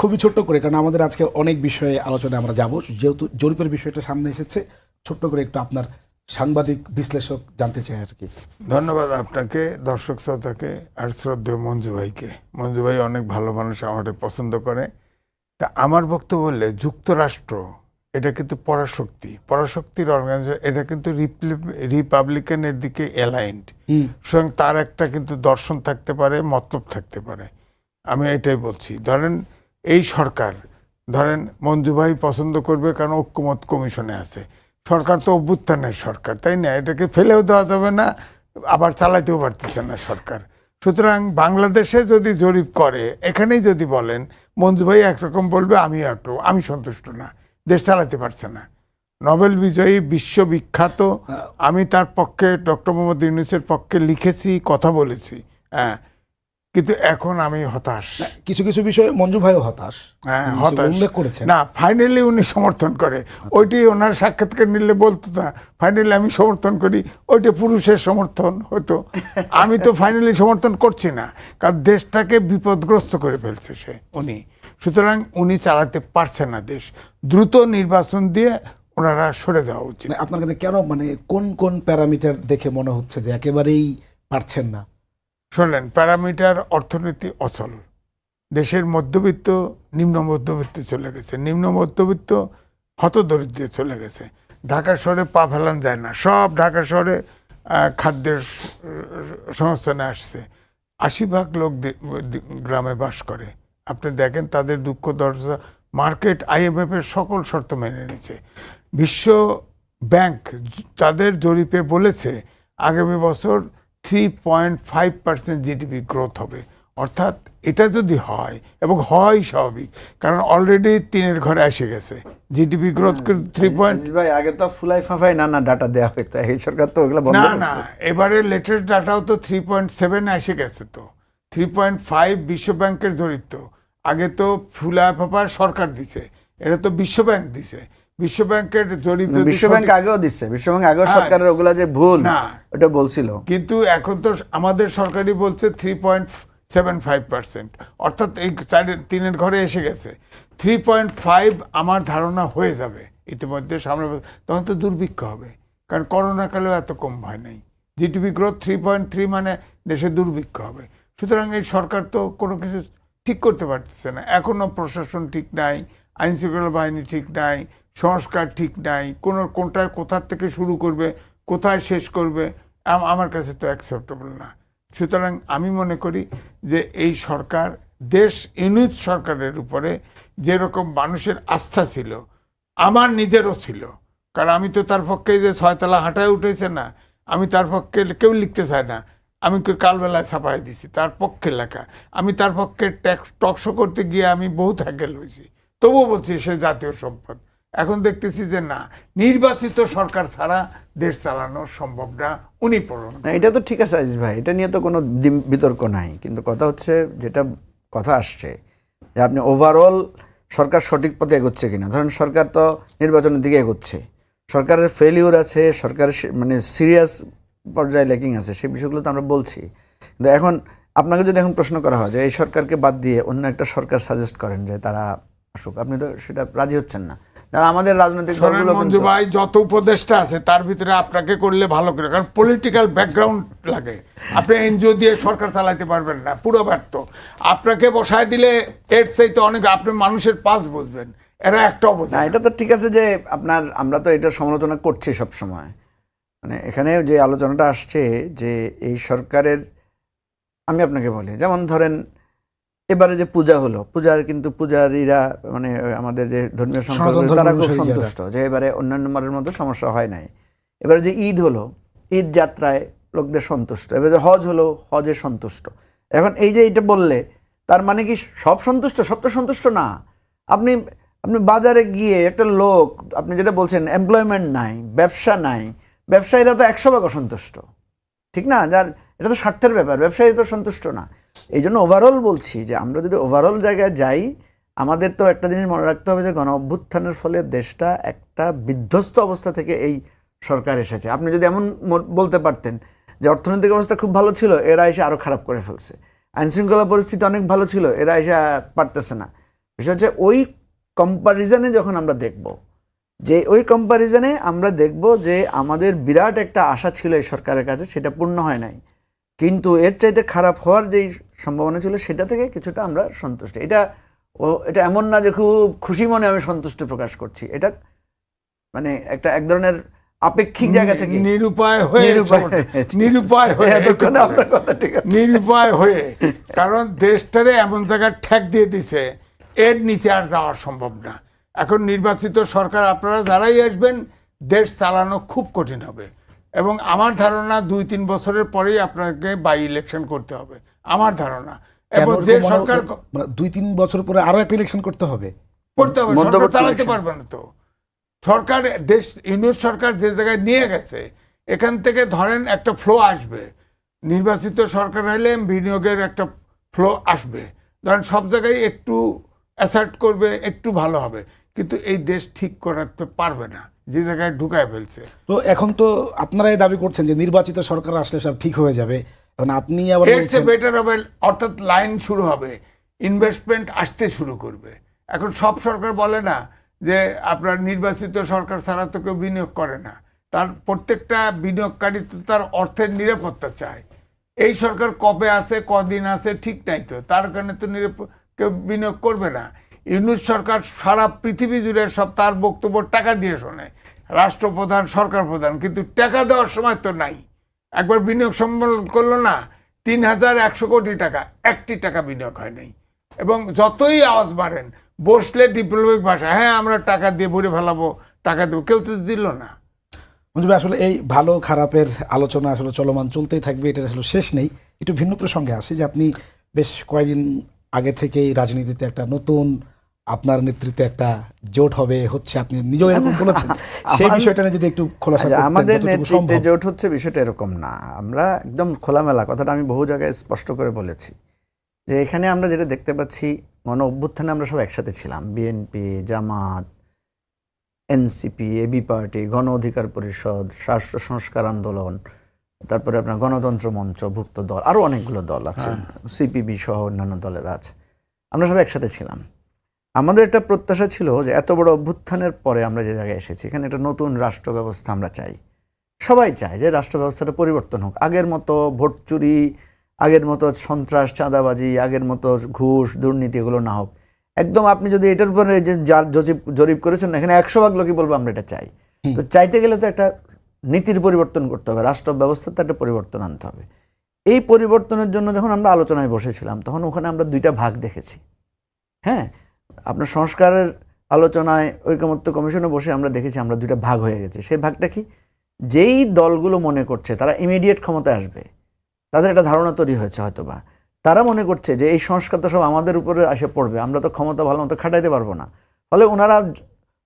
খুবই ছোট্ট করে কারণ আমাদের আজকে অনেক বিষয়ে আলোচনায় আমরা যাব। যেহেতু জরিপের বিষয়টা সামনে এসেছে ছোট্ট করে একটু আপনার সাংবাদিক বিশ্লেষক জানতে চাই আর কি। ধন্যবাদ আপনাকে দর্শক শ্রোতাকে আর শ্রদ্ধেয় মঞ্জু ভাইকে। মঞ্জু ভাই অনেক ভালো মানুষ আমাদের পছন্দ করে। তা আমার বক্তব্য বললে যুক্তরাষ্ট্র এটা কিন্তু পরাশক্তি। পরাশক্তির অর্গানাইজেশন এটা কিন্তু রিপাবলিকানের দিকে অ্যালাইন্ড সুতরাং তার একটা কিন্তু দর্শন থাকতে পারে মতলব থাকতে পারে। আমি এটাই বলছি। ধরেন এই সরকার ধরেন মঞ্জুভাই পছন্দ করবে কারণ ঐক্যমত কমিশনে আছে। সরকার তো অভ্যুত্থানের সরকার তাই না? এটাকে ফেলেও দেওয়া যাবে না আবার চালাইতেও পারতেছে না সরকার। সুতরাং বাংলাদেশে যদি জরিপ করে এখানেই যদি বলেন মঞ্জু ভাই একরকম বলবে আমিও একরকম আমি সন্তুষ্ট না দেশ চালাতে পারছে না। নোবেল বিজয়ী বিশ্ববিখ্যাত আমি তার পক্ষে ডক্টর মোহাম্মদ ইউনুসের পক্ষে লিখেছি কথা বলেছি হ্যাঁ। কিন্তু এখন আমি হতাশ। কিছু কিছু বিষয়ে মঞ্জু ভাইও হতাশ। হ্যাঁ হতাশ। উল্লেখ করেছেন। না ফাইনালি উনি সমর্থন করে। ওইটি ওনার সাক্ষাৎকার নিলে বলতো না ফাইনালি আমি সমর্থন করি ওইটা পুরুষের সমর্থন হতো। আমি তো ফাইনালি সমর্থন করছি না কারণ দেশটাকে বিপদগ্রস্ত করে ফেলছে সে উনি। সুতরাং উনি চালাতে পারছে না দেশ। দ্রুত নির্বাচন দিয়ে ওনারা সরে যাওয়া উচিত। মানে আপনার কাছে কেন মানে কোন কোন প্যারামিটার দেখে মনে হচ্ছে যে একেবারেই পারছেন না? শোনেন, প্যারামিটার অর্থনীতি অচল। দেশের মধ্যবিত্ত নিম্ন মধ্যবিত্তে চলে গেছে। নিম্ন মধ্যবিত্ত হতদরিদ্রে চলে গেছে। ঢাকা শহরে পা ফেলান যায় না। সব ঢাকা শহরে খাদ্যের সংস্থানে আসছে। আশি ভাগ লোক গ্রামে বাস করে। আপনি দেখেন তাদের দুঃখ দরজা মার্কেট আইএমএফ এর সকল শর্ত মেনে নিয়েছে। বিশ্ব ব্যাংক তাদের জরিপে বলেছে, আগামী বছর three point five percent GDP growth হবে। অর্থাৎ এটা যদি হয় এবং হয় স্বাভাবিক কারণ অলরেডি তিনের ঘরে এসে গেছে। জিডিপি গ্রোথ থ্রি পয়েন্ট ভাই আগে তো ফুলাই ফাঁফাই নানা ডাটা দেওয়া হইতো এই সরকার তো ওগুলো না। না এবারে লেটেস্ট ডাটাও তো থ্রি পয়েন্ট সেভেন এসে গেছে তো। থ্রি পয়েন্ট ফাইভ বিশ্ব ব্যাংকের জড়িত আগে তো ফুলা ফাফা সরকার দিছে এটা তো বিশ্ব ব্যাংক দিছে। বিশ্ব ব্যাংকের জরিপ যদি বিশ্ব ব্যাংক সঠিক- আগেও দিচ্ছে। বিশ্ব ব্যাংক আগেও হ্যাঁ। সরকারের ওগুলা যে ভুল না। ওটা বলছিল। কিন্তু এখন তো আমাদের সরকারি বলছে three point seven five percent অর্থাৎ এই চারের তিনের ঘরে এসে গেছে। থ্রি পয়েন্ট ফাইভ আমার ধারণা হয়ে যাবে ইতিমধ্যে সামনে তখন তো দুর্ভিক্ষ হবে। কারণ করোনাকালেও এত কম ভয় নেই। GDP growth three point three মানে দেশে দুর্ভিক্ষ হবে। সুতরাং এই সরকার তো কোনো কিছু ঠিক করতে পারতেছে না। এখনও প্রশাসন ঠিক নাই আইন শৃঙ্খলা বাহিনী ঠিক নাই সংস্কার ঠিক নাই, কোনো কোনটায় কোথার থেকে শুরু করবে, কোথায় শেষ করবে আমার কাছে তো অ্যাকসেপ্টেবল না। সুতরাং আমি মনে করি যে এই সরকার, দেশ ইউনিট সরকারের উপরে যেরকম মানুষের আস্থা ছিল, আমার নিজেরও ছিল। কারণ আমি তো তার পক্ষে যে ছয়তলা হাঁটায় উঠেছে না, আমি তার পক্ষে কেউ লিখতে চায় না। আমি কালবেলায় ছাপাই দিছি, তার পক্ষে লেখা। আমি তার পক্ষে ট্যাক্স টকশো করতে গিয়ে আমি বহু হ্যাকেল হয়েছি তবুও বলছি সে জাতীয় সম্পদ। এখন দেখতেছি যে না, নির্বাচিত সরকার ছাড়া দেশ চালানো সম্ভব না, উনি পূরণ না, এটা তো ঠিক আছে আজিজ ভাই, এটা নিয়ে তো কোনো বিতর্ক নাই। কিন্তু কথা হচ্ছে, যেটা কথা আসছে, যে আপনি ওভারঅল সরকার সঠিক পথে এগোচ্ছে কিনা। ধরেন সরকার তো নির্বাচনের দিকে এগোচ্ছে। সরকারের ফেলিউর আছে, সরকারের মানে সিরিয়াস পর্যায়ে ল্যাকিং আছে সেই বিষয়গুলো তো আমরা বলছি। কিন্তু এখন আপনাকে যদি এখন প্রশ্ন করা হয় যে এই সরকারকে বাদ দিয়ে অন্য একটা সরকার সাজেস্ট করেন যে তারা আসুক, আপনি তো সেটা রাজি হচ্ছেন না। যারা আমাদের রাজনৈতিক দলগুলো মঞ্জু ভাই যত উপদেষ্টা আছে তার ভিতরে আপনাকে করলে ভালো করে কারণ পলিটিক্যাল ব্যাকগ্রাউন্ড লাগে। আপনি এনজিও দিয়ে সরকার চালাতে পারবেন না পুরো ব্যর্থ। আপনাকে বসায় দিলে এর চাইতে অনেক আপনি মানুষের পাস বুঝবেন। এরা একটা অবস্থা। এটা তো ঠিক আছে যে আপনার আমরা তো এটা সমালোচনা করছি সব সময় মানে এখানে যে আলোচনাটা আসছে যে এই সরকারের আমি আপনাকে বলি যেমন ধরেন এবারে যে পূজা হলো পূজার কিন্তু পূজারীরা মানে আমাদের যে ধর্মীয় ধর্ম তারা খুব সন্তুষ্ট যে এবারে অন্যান্য মারের মতো সমস্যা হয় নাই। এবারে যে ঈদ হলো ঈদ যাত্রায় লোকদের সন্তুষ্ট। এবারে যে হজ হলো হজে সন্তুষ্ট। এখন এই যে এটা বললে তার মানে কি সব সন্তুষ্ট? সব তো সন্তুষ্ট না। আপনি আপনি বাজারে গিয়ে একটা লোক আপনি যেটা বলছেন এমপ্লয়মেন্ট নাই ব্যবসা নাই ব্যবসায়ীরা তো একশো ভাগ অসন্তুষ্ট ঠিক না? যার এটা তো স্বার্থের ব্যাপার ব্যবসায়ী তো সন্তুষ্ট না। এই জন্য ওভারঅল বলছি যে আমরা যদি ওভারঅল জায়গায় যাই, আমাদের তো একটা জিনিস মনে রাখতে হবে যে গণ অভ্যুত্থানের ফলে দেশটা একটা বিধ্বস্ত অবস্থা থেকে এই সরকার এসেছে। আপনি যদি এমন বলতে পারতেন যে অর্থনৈতিক অবস্থা খুব ভালো ছিল, এরা এসে আরও খারাপ করে ফেলছে। আইনশৃঙ্খলা পরিস্থিতি অনেক ভালো ছিল, এরা এসে পারতেছে না। বিষয় হচ্ছে ওই কম্পারিজনে যখন আমরা দেখব, যে ওই কম্পারিজনে আমরা দেখব যে আমাদের বিরাট একটা আশা ছিল এই সরকারের কাছে, সেটা পূর্ণ হয় নাই। কিন্তু এর চাইতে খারাপ হওয়ার যেই সম্ভাবনা ছিল সেটা থেকে কিছুটা আমরা সন্তুষ্ট। এটা ও এটা এমন না যে খুব খুশি মনে আমি সন্তুষ্ট প্রকাশ করছি। এটা মানে একটা এক ধরনের আপেক্ষিক জায়গা থেকে নিরুপায় হয়ে নিরুপায় হয়ে এতক্ষণে আপনার কথা ঠিক আছে। নিরুপায় হয়ে। কারণ দেশটারে এমন জায়গায় ঠেক দিয়ে দিছে এর নিচে আর যাওয়া সম্ভব না। এখন নির্বাচিত সরকার আপনারা যারাই আসবেন দেশ চালানো খুব কঠিন হবে। এবং আমার ধারণা দুই তিন বছরের পরেই আপনাকে বাই ইলেকশন করতে হবে। আমার ধারণা। এবং যে সরকার মানে দুই তিন বছর পরে আরও একটা ইলেকশন করতে হবে? করতে হবে সরকার চালাতে পারবে না তো। সরকার দেশ ইউনিট সরকার যে জায়গায় নিয়ে গেছে এখান থেকে ধরেন একটা ফ্লো আসবে। নির্বাচিত সরকার হলে বিনিয়োগের একটা ফ্লো আসবে। ধরেন সব জায়গায় একটু অ্যাসার্ট করবে একটু ভালো হবে। কিন্তু এই দেশ ঠিক করাতে পারবে না। যে জায়গায় ঢুকায় ফেলছে। তো এখন তো আপনারাই দাবি করছেন যে নির্বাচিত সরকার আসলে সব ঠিক হয়ে যাবে। এখন আপনি আবার এর চেয়ে বেটার হবে অর্থাৎ লাইন শুরু হবে ইনভেস্টমেন্ট আসতে শুরু করবে। এখন সব সরকার বলে না যে আপনার নির্বাচিত সরকার ছাড়া তো কেউ বিনিয়োগ করে না। তার প্রত্যেকটা বিনিয়োগকারী তো তার অর্থের নিরাপত্তা চায়। এই সরকার কবে আছে কদিন আছে ঠিক নাই তো। তার কারণে তো নিরাপ- কেউ বিনিয়োগ করবে না। ইউনিট সরকার সারা পৃথিবী জুড়ে সব তার বক্তব্য টাকা দিয়ে শোনে। রাষ্ট্রপ্রধান সরকার প্রধান কিন্তু টাকা দেওয়ার সময় তো নাই। একবার বিনিয়োগ সম্মেলন করল না তিন হাজার একশো কোটি টাকা একটি টাকা বিনিয়োগ হয় নাই। এবং যতই আওয়াজ বাড়েন বসলে ডিপ্লোমিক ভাষা হ্যাঁ আমরা টাকা দিয়ে ভরে ফেলাবো টাকা দেবো। কেউ তো দিল না। ভাই, আসলে এই ভালো খারাপের আলোচনা আসলে চলমান চলতেই থাকবে এটা আসলে শেষ নেই। একটু ভিন্ন প্রসঙ্গে আসি যে আপনি বেশ কয়েকদিন আগে থেকেই রাজনীতিতে একটা নতুন আপনার নেতৃত্বে একটা জোট হবে হচ্ছে আপনি নিজেও এরকম বলেছেন। সেই বিষয়টা যদি একটু খোলাসা আচ্ছা, আমাদের নেতৃত্বে জোট হচ্ছে বিষয়টা এরকম না। আমরা একদম খোলামেলা কথাটা আমি বহু জায়গায় স্পষ্ট করে বলেছি। যে এখানে আমরা যেটা দেখতে পাচ্ছি গণ অভ্যুত্থানে আমরা সব একসাথে ছিলাম। BNP Jamaat NCP AB party Gono Odhikar Parishad রাষ্ট্র সংস্কার আন্দোলন তারপরে আপনার গণতন্ত্র মঞ্চ ভুক্ত দল আরও অনেকগুলো দল আছে। সিপিবি সহ অন্যান্য দলেরা আছে। আমরা সব একসাথে ছিলাম। আমাদের একটা প্রত্যাশা ছিল যে এত বড় অভ্যুত্থানের পরে আমরা যে জায়গায় এসেছি এখানে একটা নতুন রাষ্ট্র ব্যবস্থা আমরা চাই। সবাই চায় যে রাষ্ট্র ব্যবস্থাটা পরিবর্তন হোক। আগের মতো ভোট চুরি আগের মতো সন্ত্রাস চাঁদাবাজি আগের মতো ঘুষ দুর্নীতি এগুলো না হোক। একদম আপনি যদি এটার উপরে যে যার জরিপ জরিপ করেছেন এখানে একশো ভাগ লোকই বলব আমরা এটা চাই। তো চাইতে গেলে তো একটা নীতির পরিবর্তন করতে হবে রাষ্ট্র ব্যবস্থাতে একটা পরিবর্তন আনতে হবে। এই পরিবর্তনের জন্য যখন আমরা আলোচনায় বসেছিলাম তখন ওখানে আমরা দুইটা ভাগ দেখেছি। হ্যাঁ? আপনার সংস্কারের আলোচনায় ঐকমত্য কমিশনে বসে আমরা দেখেছি আমরা দুইটা ভাগ হয়ে গেছে। সেই ভাগটা কি? যেই দলগুলো মনে করছে তারা ইমিডিয়েট ক্ষমতায় আসবে। তাদের একটা ধারণা তৈরি হয়েছে হয়তোবা। তারা মনে করছে যে এই সংস্কার তো সব আমাদের উপরে এসে পড়বে আমরা তো ক্ষমতা ভালো মতো খাটাইতে পারব না। ফলে ওনারা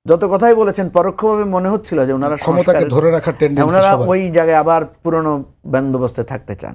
যত কথাই বলেছেন পরোক্ষভাবে মনে হচ্ছিল যে ওনারা ক্ষমতাকে ধরে রাখার হ্যাঁ, ওনারা ওই জায়গায় আবার পুরনো বন্দোবস্তে থাকতে চান।